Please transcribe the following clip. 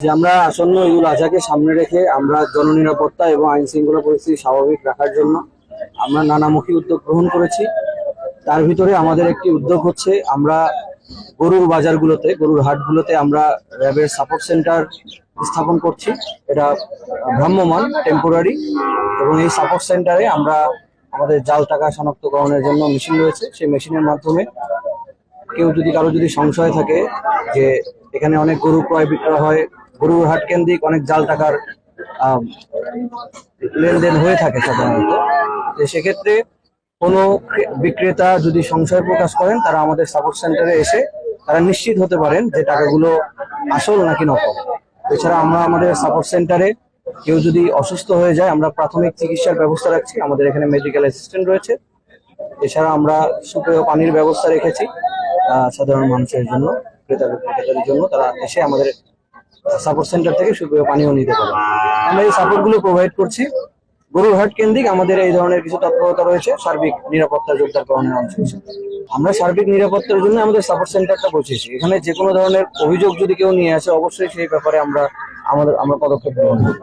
যে আমরা আসন্ন ঈদুল আজহাকে সামনে রেখে আমরা জননিরাপত্তা এবং আইন শৃঙ্খলা পরিস্থিতি স্বাভাবিক রাখার জন্য আমরা নানামুখী উদ্যোগ গ্রহণ করেছি। তার ভিতরে আমাদের একটি উদ্যোগ হচ্ছে, আমরা গরুর বাজারগুলোতে, গরুর হাটগুলোতে আমরা র্যাবের সাপোর্ট সেন্টার স্থাপন করছি। এটা ভ্রাম্যমান টেম্পোরারি এবং এই সাপোর্ট সেন্টারে আমরা আমাদের জাল টাকা শনাক্তকরণের জন্য মেশিন রয়েছে। সেই মেশিনের মাধ্যমে কেউ যদি কারও যদি সংশয় থাকে যে এখানে অনেক গরু ক্রয় বিক্রয় হয় গরুর হাট কেন্দ্রিক অনেক জাল টাকার লেনদেন হয়ে থাকে সাধারণত। সেক্ষেত্রে কোনো বিক্রেতা যদি সংশয় প্রকাশ করেন, তারা আমাদের সাপোর্ট সেন্টারে এসে তারা নিশ্চিত হতে পারেন যে টাকাগুলো আসল নাকি নকল। এছাড়া আমরা আমাদের সাপোর্ট সেন্টারে কেউ যদি অসুস্থ হয়ে যায়, আমরা প্রাথমিক চিকিৎসার ব্যবস্থা রাখছি। আমাদের এখানে মেডিকেল অ্যাসিস্ট্যান্ট রয়েছে। এছাড়া আমরা সুপেয় পানির ব্যবস্থা রেখেছি সাধারণ মানুষের জন্য ক্রেতা বিক্রেতাদের জন্য। তারা এসে আমাদের সাপোর্ট সেন্টার থেকে সুপেয় পানিও নিতে পারে আমরা এই সাপোর্টগুলো প্রোভাইড করছি। গরুর হাট কেন্দ্রিক আমাদের এই ধরনের কিছু তৎপরতা রয়েছে, সার্বিক নিরাপত্তা জোরদারকরণের অংশ। হিসেবে আমরা সার্বিক নিরাপত্তার জন্য আমাদের সাপোর্ট সেন্টারটা বসেছি এখানে যে কোনো ধরনের অভিযোগ যদি কেউ নিয়ে আসে, অবশ্যই সেই ব্যাপারে আমরা আমাদের আমরা পদক্ষেপ গ্রহণ করব